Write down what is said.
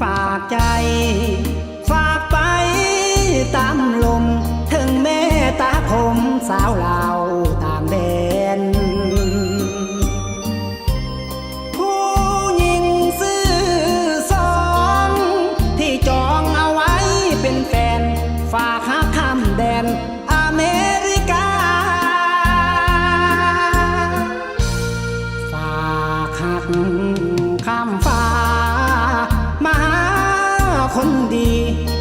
ฝากใจ ฝากไปตามลม ถึงแม่ตาคมสาวลาวตางแดน ผู้หญิงซื่อสองที่จองเอาไว้เป็นแฟน ฝากหาข้ามแดนอเมริกา ฝากหักำฝาก คนดี